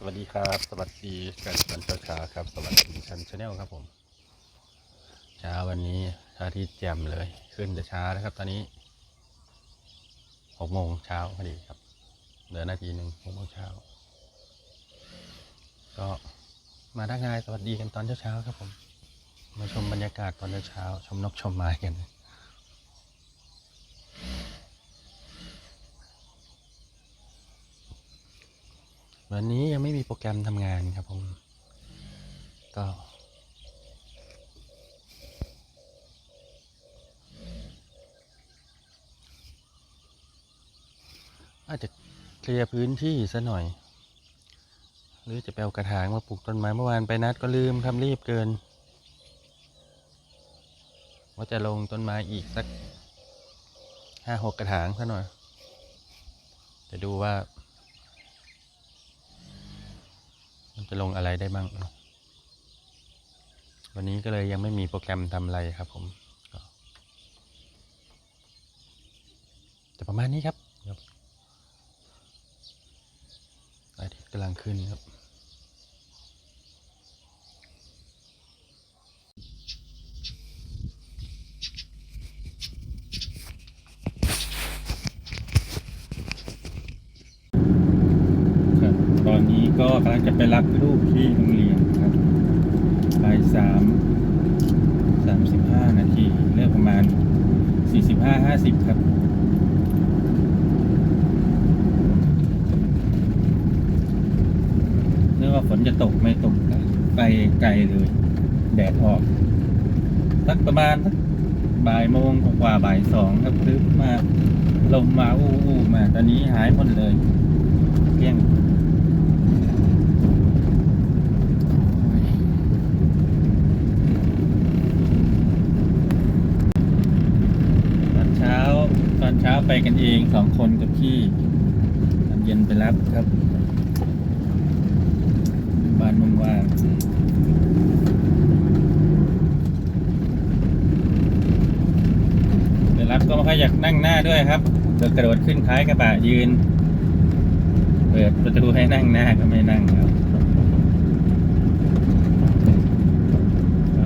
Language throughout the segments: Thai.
สวัสดีครับ สวัสดีกันวันเช้าครับ สวัสดีชันชาแนลครับผม เช้าวันนี้พระอาทิตย์แจ่มเลยขึ้นแต่เช้านะครับ ตอนนี้หกโมงเช้าพอดีครับเหลือนาทีหนึ่งหกโมงเช้าก็มาทักทายสวัสดีกันตอนเช้าเช้าๆครับผม มาชมบรรยากาศตอนเช้าเช้าชมนกชมไม้กัน วันนี้ยังไม่มีโปรแกรมทำงานครับผม ก็ อาจจะเคลียร์พื้นที่ซะหน่อย หรือจะไปเอากระถางมาปลูกต้นไม้เมื่อวานไปนัดก็ลืมครับรีบเกิน ว่าจะลงต้นไม้อีกสักห้าหกกระถางซะหน่อย จะดูว่า มัน จะลงอะไรได้บ้าง วันนี้ก็เลยยังไม่มีโปรแกรมทำอะไรครับผมก็จะประมาณนี้ครับอาทิตย์กำลังขึ้นครับตอนนี้ ก็กำลังจะไปรับลูกที่โรงเรียนครับบ่ายสามสามสิบห้านาทีเลือกประมาณสี่สิบห้าห้าสิบครับนึกว่าฝนจะตกไม่ตกไปไกลเลย แดดออกสักประมาณสักบ่ายโมงกว่าบ่ายสองครับทึบมาลมมาอู้อู้มา ตอนนี้หายหมดเลยเกลี้ยง ตอนเช้า ตอนเช้า ไปกันเองสองคนกับพี่ตอนเย็นไปรับครับ บ้านมึงว่างไปรับก็ไม่ค่อยอยากนั่งหน้าด้วยครับเดินกระโดดขึ้นท้ายกระบะยืน เปิดประตูให้นั่งหน้าก็ไม่นั่งครับ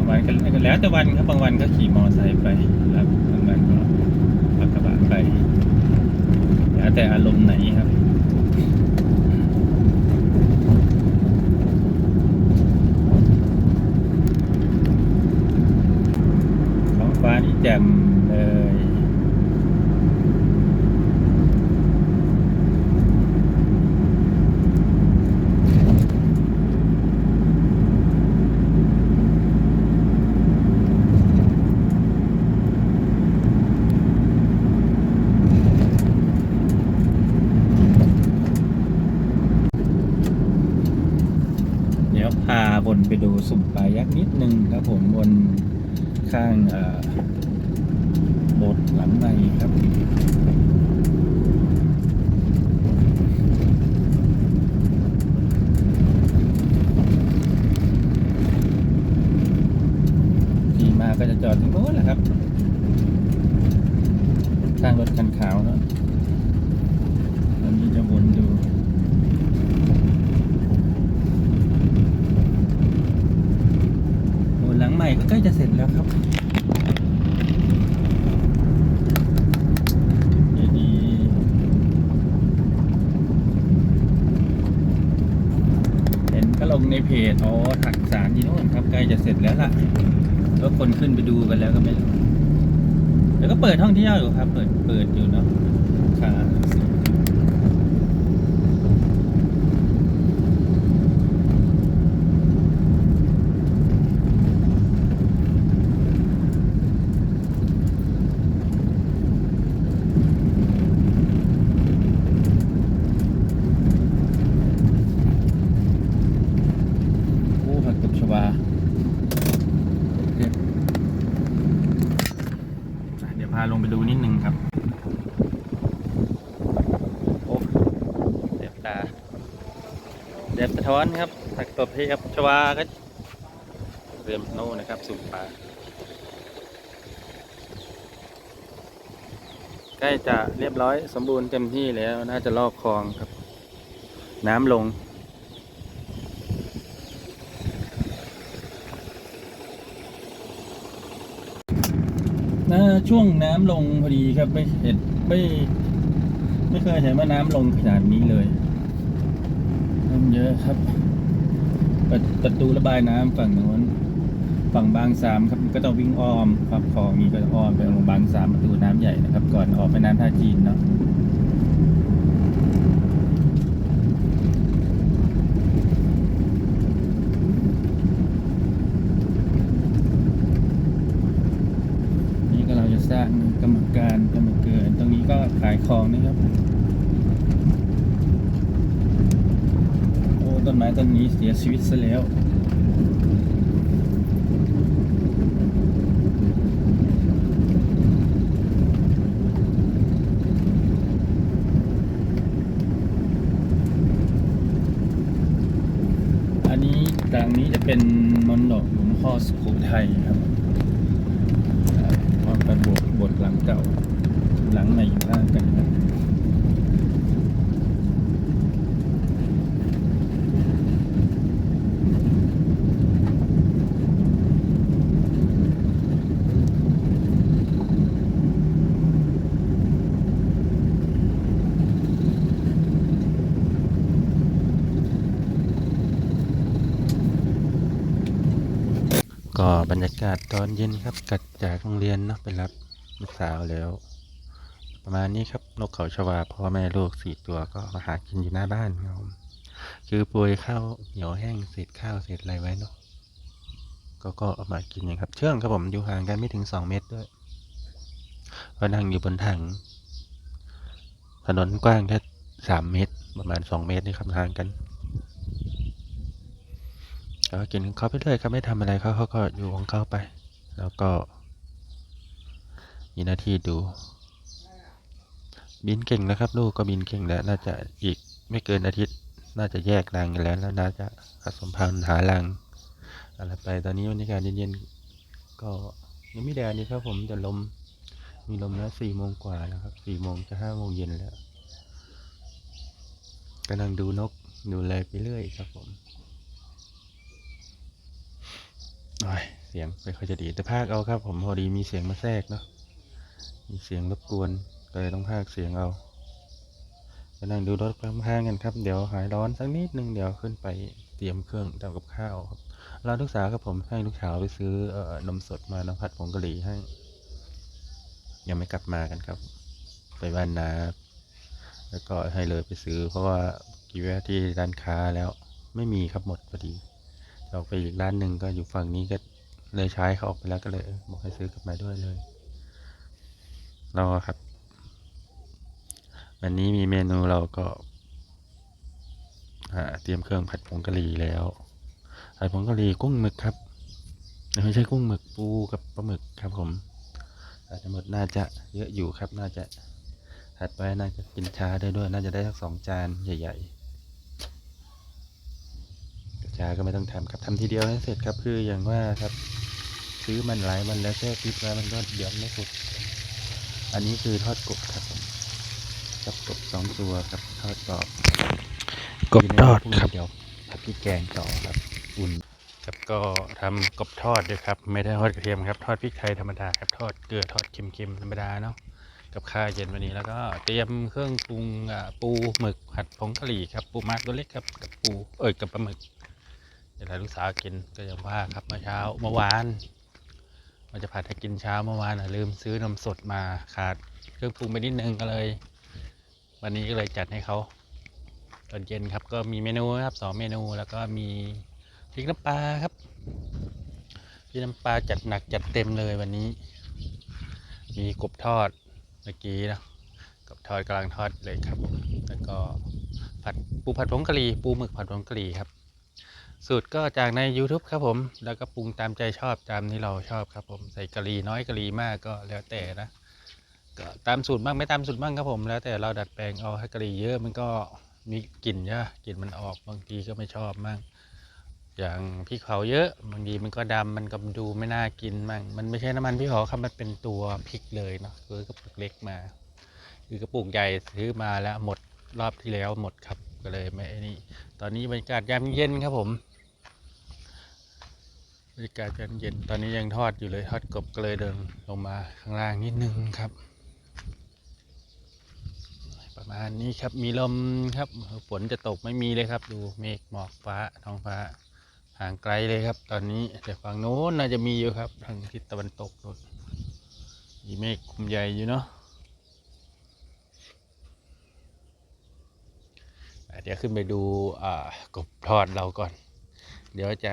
วันก็แล้วแต่วันครับบางวันก็ขี่มอเตอร์ไซค์ไปครับบางวันก็ขับกระบะไป แล้วแต่อารมณ์ไหนครับท้องฟ้านี่แจ่มเลย เดี๋ยวพาบนไปดู สุ่มปลายักษ์นิดนึงครับผมบนข้างโบสถ์หลังในครับขี่มาก็จะจอดตรงโน้นแหละครับ ข้างรถคันขาวเนาะตอนนี้จะวนดู โอ้ หลังใหม่ก็ใกล้จะเสร็จแล้วครับเยดีเห็นก็ลงในเพจอ๋อถักสารที่โน่นครับใกล้จะเสร็จแล้วล่ะแล้วคนขึ้นไปดูกันแล้วก็ไม่รู้แล้วก็เปิดท่องเที่ยวอยู่ครับ เปิดเปิดอยู่เนาะ แดดสะท้อนครับผักตบเพียบชวาก็เรียมโน่นะครับสู่ป่าใกล้จะเรียบร้อยสมบูรณ์เต็มที่แล้วน่าจะลอกคลองครับ น้ำลงนะช่วงน้ำลงพอดีครับไม่เห็นไม่ไม่เคยเห็นว่าน้ำลงขนาดนี้เลย อะครับประประตูระบายน้ำฝั่งโน้น ฝั่งบางสามครับก็ต้องวิ่งอ้อมครับคลองนี้ก็อ้อมไปลงบางสามประตูน้ำใหญ่นะครับ ก่อนออกไปน้ำท่าจีนเนาะนี่ก็เราจะสร้างกรรมการกรรมเกินตรงนี้ก็ขายของนะครับ โอ้ ต้นไม้ต้นนี้เสียชีวิตซะแล้วอันนี้ดังนี้จะเป็นมนดกหลวงพ่อสุโขทัยครับอ่าพร้อมกันบทบทหลังเก่า หลังใหม่ข้างกันครับ ก็บรรยากาศตอนเย็นครับกลับจากโรงเรียนเนาะไปรับลูกสาวแล้ว ประมาณนี้ครับนกเขาชวาพ่อแม่ลูกสี่ตัวก็มาหากินอยู่หน้าบ้านครับคือปุยข้าวเหนียวแห้งเศษข้าวเศษอะไรไว้เนาะก็ก็เอามากินอย่างครับ เชื่องครับผมอยู่ห่างกันไม่ถึงสองเมตรด้วยก็นั่งอยู่บนถัง ถนนกว้างแค่สามเมตร ประมาณสองเมตรนี่ครับห่างกัน แล้วก็กินของเขาไปเรื่อยครับไม่ทำอะไรเขาเขาก็อยู่ของเขาไป แล้วก็ มีหน้าที่ดู บินเก่งแล้วครับ ลูกก็บินเก่งแล้ว น่าจะอีกไม่เกินอาทิตย์ น่าจะแยกรังกันแล้วแล้วน่าจะผสมพันธุ์หารังอะไรไปตอนนี้บรรยากาศเย็นๆก็ยังไม่แดดนี่ครับ ผมจะลมมีลมแล้วสี่โมงกว่าแล้วครับสี่โมงจะห้าโมงเย็นแล้วกำลังดูนกดูอะไรไปเรื่อยครับผม โอ้ย เสียงไม่ค่อยจะดีแต่ภาคเอาครับ ผมพอดีมีเสียงมาแทรกเนาะมีเสียงรบกวนก็เลยต้องภาคเสียงเอาไปนั่งดูรถพร้างๆกันครับ เดี๋ยวหายร้อนสักนิดนึงเดี๋ยวขึ้นไปเตรียมเครื่องทำกับข้าวครับเราลูกสาวครับผมให้ลูกสาวไปซื้อเอ่อนมสดมาน้ำผัดผงกะหรี่ให้ ยังไม่กลับมากันครับ ไปบ้านนาแล้วก็ให้เลยไปซื้อ เพราะว่ากี่แวะที่ร้านค้าแล้วไม่มีครับหมดพอดี ออกไปอีกร้านหนึ่งก็อยู่ฝั่งนี้ก็เลยใช้เขาออกไปแล้วก็เลยบอกให้ซื้อกลับมาด้วยเลยเราครับ วันนี้มีเมนูเราก็เตรียมเครื่องผัดผงกะหรี่แล้วผัดผงกะหรี่กุ้งหมึกครับไม่ใช่กุ้งหมึกปูกับปลาหมึกครับผมอาจจะหมดน่าจะเยอะอยู่ครับน่าจะถัดไปน่าจะกินช้าได้ด้วย น่าจะได้สักสองจานใหญ่ ๆ ช้าก็ไม่ต้องทำครับทำทีเดียวให้เสร็จครับคืออย่างว่าครับซื้อมันหลายวันแล้วแช่ฟิตไว้มันก็เดี๋ยวไม่สุกอันนี้คือทอดกบครับผมกับกบสองตัวครับทอดกรอบกบทอดครับเดี๋ยวผัดพริกแกงต่อครับอุ่นครับก็ทำกบทอดด้วยครับ ไม่ได้ทอดกระเทียมครับ ทอดพริกไทยธรรมดาครับ ทอดเกลือทอดเค็มๆธรรมดาเนาะกับข้าวเย็นวันนี้แล้วก็เตรียมเครื่องปรุงอ่าปูหมึกผัดผงกะหรี่ครับปูม้าตัวเล็กครับกับปูเอ้ยกับปลาหมึก เดี๋ยวให้ลูกสาวกินก็ยังว่าครับเมื่อเช้าเมื่อวานมันจะผัดให้กินเช้าเมื่อวานลืมซื้อนมสดมาขาดเครื่องปรุงไปนิดนึงก็เลย วันนี้ก็เลยจัดให้เขาตอนเย็นครับก็มีเมนูครับสองเมนูแล้วก็มีพริกน้ำปลาครับพริกน้ำปลาจัดหนักจัดเต็มเลยวันนี้ มีกบทอดเมื่อกี้นะกบทอดกำลังทอดเลยครับแล้วก็ผัดปูผัดผงกะหรี่ปูหมึกผัดผงกะหรี่ครับ สูตรก็จากใน YouTube ครับผม แล้วก็ปรุงตามใจชอบตามที่เราชอบครับผม ใส่กะหรี่น้อยกะหรี่มากก็แล้วแต่นะ ก็ตามสูตรบ้างไม่ตามสูตรบ้างครับผม แล้วแต่เราดัดแปลงเอาให้กะหรี่เยอะมันก็มีกลิ่นใช่ปะกลิ่นมันออกบางทีก็ไม่ชอบมั่งอย่างพริกเผาเยอะบางทีมันก็ดำมันก็ดูไม่น่ากินมั่งมันไม่ใช่น้ำมันพริกเผาครับมันเป็นตัวพริกเลยเนาะคือกระปุกเล็กมา คือกระปุกใหญ่ซื้อมาแล้วหมดรอบที่แล้วหมดครับก็เลยไม่นี่ตอนนี้บรรยากาศยามเย็นครับผม บรรยากาศกันเย็นตอนนี้ยังทอดอยู่เลยทอดกบก็เลยเดินลงมาข้างล่างนิดนึงครับ ประมาณนี้ครับมีลมครับฝนจะตกไม่มีเลยครับ ดูเมฆหมอกฟ้าท้องฟ้าห่างไกลเลยครับ ตอนนี้แต่ฝั่งโน้นน่าจะมีอยู่ครับ ทางทิศตะวันตกนู่นมีเมฆกลุ่มใหญ่อยู่เนาะเดี๋ยวขึ้นไปดูกบทอดเราก่อน เดี๋ยวจะ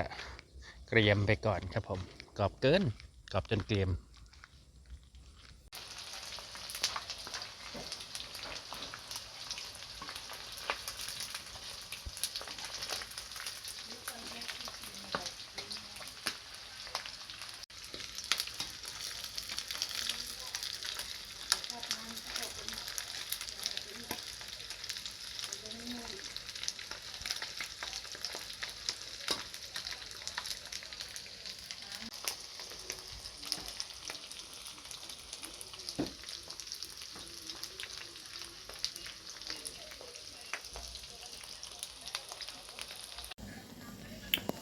เกรียมไปก่อนครับผมกรอบเกินกรอบจนเกรียม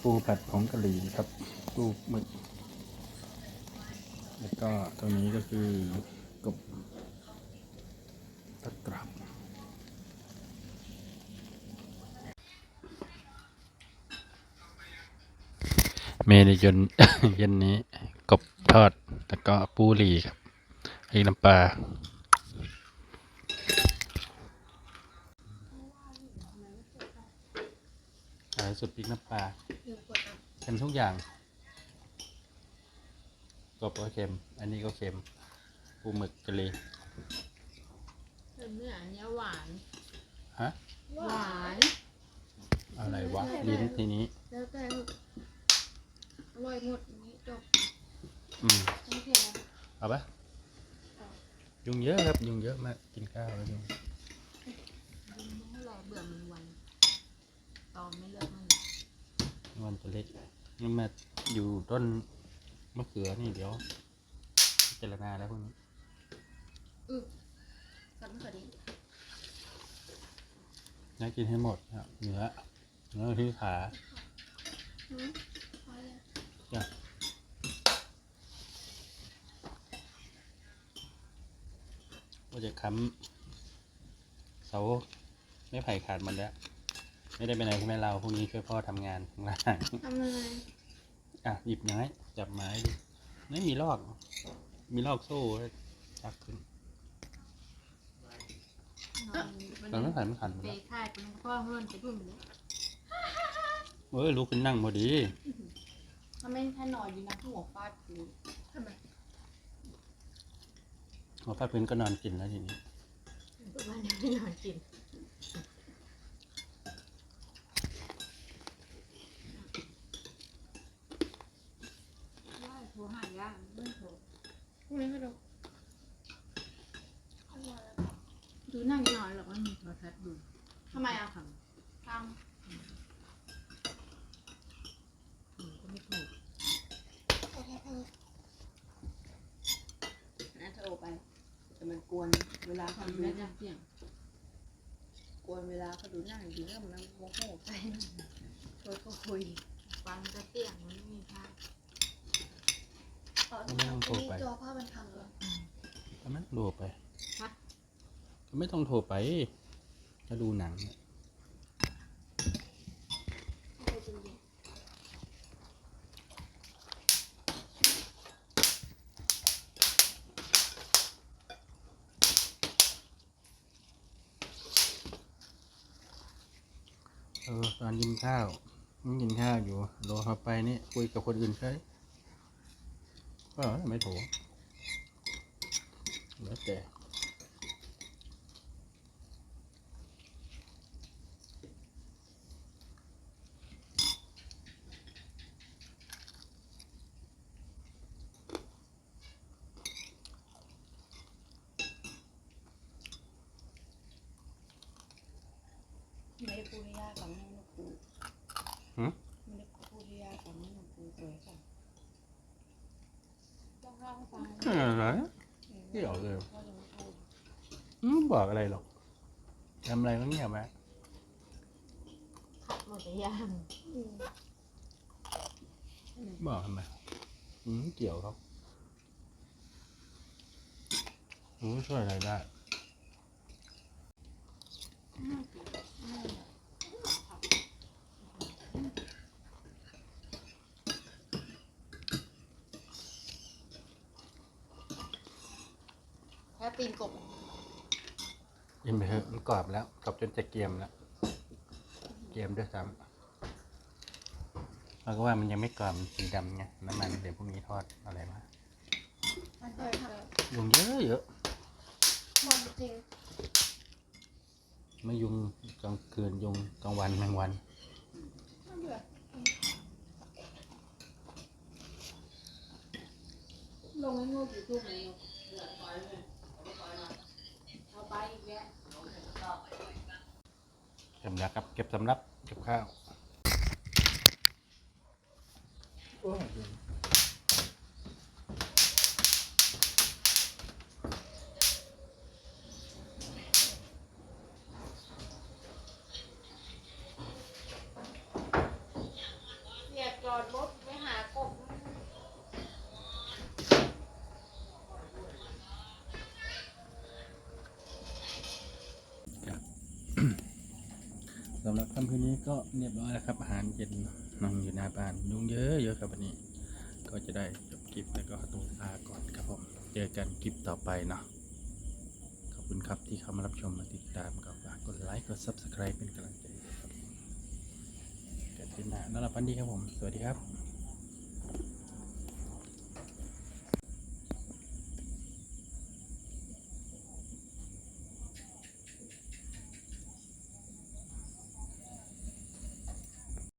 ปูผัดผงกะหรี่ครับปูหมึก แล้วก็ตัวนี้ก็คือกบตะกรับเมนูเย็นเย็นนี้กบทอด แล้วก็ปูหรี่ครับพริกน้ำปลา ขายสุดพริกน้ำปลาเค็มทุกอย่างกบก็เค็ม อันนี้ก็เค็มปูหมึกกะหรี่เนื้ออันเนี้ยหวาน ฮะ หวาน อะไรวะลิ้นทีนี้ แล้วแต่อร่อยหมดอย่างนี้จบ อืมไม่เผ็ดนะเอาปะยุงเยอะครับ ยุงเยอะมากกินข้าวแล้วยุงไม่รอเบื่อมันวันตอมไม่เลิก มันมันจะเล็กนี่มาอยู่ต้นมะเขือนี่เดี๋ยวพิจารณาแล้วพวกนี้กันไม่ค่อยดีน่ากินให้หมดครับเนื้อเนื้อที่ขาหืมพอแล้วว่าจะค้ำเสาไม่ไผ่ขาดหมดแล้ว ไม่ได้ไปไหนใช่ไหมเราพรุ่งนี้ช่วยพ่อทำงานข้างล่างทำยังไงอะหยิบไม้จับไม้ดิไม่มีลอก มีลอกโซ่แล้วชักขึ้นนอนตอนนั้นขันมันขันหมดเปแล้วค่ายเป็นพ่อเพื่อนจะดุ่มไปเลยเอ้ยลุกขึ้นนั่งพอดีถ้าไม่ถ้านอนอยู่นะหัวฟาดพื้นทำไมหัวฟาดพื้นก็นอนกินแล้วทีนี้ ประมาณนี้ไม่นอนกินโทรหายากไม่โทร ไม่กระดกดูนั่งนอนหรอกไม่มีโทรทัศน์ดูทำไมอะค่ะทำอืมก็ไม่ถูกโอเคเธอนะโทรไป แต่มันกวนเวลาเขาทำดูได้จังเสียงกวนเวลาเขาดูนั่งอยู่แล้วมันโมโหไปโทรก็คุยฟังจะเสียงมันไม่มีภา พอ๋อนี่จอภาพมันพังเหรอทำไมโทรไปก็ไม่ต้องโทรไปถ้าดูหนังเนี่ยไปจริงเออตอนกินข้าวมันกินข้าวอยู่รอเข้าไปนี่คุยกับคนอื่นใช่ ก็ไม่โทรแล้วแต่ ไม่ได้พูดให้ยากฟังให้ลูกปู หืม ไม่ได้พูดให้ยากฟังให้ลูกปูสวยค่ะ ต้องเล่าให้ฟัง อะไร เกี่ยวเลยก็ยังไม่พูดอืมบอกอะไรหรอกทำอะไรก็เงียบไหมขัดหมดแต่ย่างๆอืมบอกทำไมอืมเกี่ยวครับอืมช่วยอะไรได้แตีนกบกินไปเถอะมันกรอบแล้วกรอบจนจะเกรียมแล้ว เกรียมด้วยซ้ำเราก็ว่ามันยังไม่กรอบมันสีดำไงน้ำมันเดี๋ยวพรุ่งนี้ทอดอะไรมามันเคยทยุงเยอะเยอะำความจริงไม่ยุงกลางคืนยุงกลางวันแมงวันน่าเบื่อลงให้งูกี่ทุ่มเลยเอาไปอีกแล้ว เก็บแล้วครับเก็บสำรับเก็บข้าวโอ้ย เสียจอดรถไปหากบ สำหรับค่ำคื นี้ก็เรียบร้อยแล้วครับ อาหารเย็นนั่งอยู่หน้าบ้านยุงเยอะเยอะครับวันนี้ ก็จะได้จบคลิปแล้วก็ตัวลาก่อนครับผม เจอกันคลิปต่อไปเนาะขอบคุณครับที่เข้ามารับชมมาติดตามก็ฝากกดไลค์กด subscribe เป็นกำลังใจครับเกิดขึ้นหน้าแลับฝันดีครับผม สวัสดีครับ